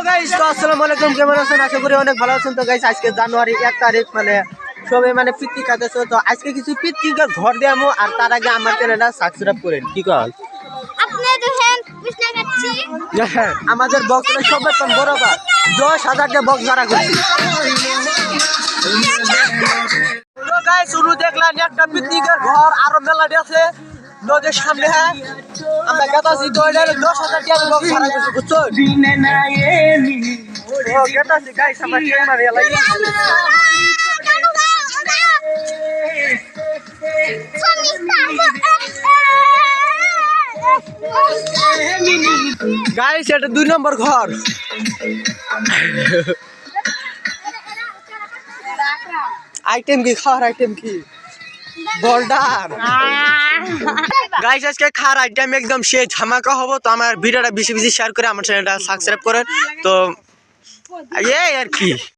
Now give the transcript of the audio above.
Hello guys তো আসসালামু আলাইকুম। কেমন আছেন? আশা করি অনেক ভালো আছেন। তো গাইস আজকে জানুয়ারি এক তারিখ মানে মানে তো আজকে কিছু ঘর দেবো আর তার আগে আমার চ্যানেলটা সাবস্ক্রাইব করেন কি কল খাচ্ছি আমাদের বক্স সবাই তো বরাবর দশ হাজারটা বক্স ভাড়া করছি গাইস শুরু দেখলাম একটা পিকনিকের ঘর আরও মেলাটি আছে নদীর সামনে হ্যাঁ? আমরা গেতাছি দশ হাজার টাকা বক্স ভাড়া করছি বুঝছ? দুই নম্বর ঘর। আইটেম কি, খাওয়ার আইটেম কি? বোল্ডার গাইস আজকে খার আইটেম একদম সে ধামাকা হব। তো আমার ভিডিওটা বেশি বেশি শেয়ার করে আমার চ্যানেলটা সাবস্ক্রাইব করেন। তো, এই আর কি।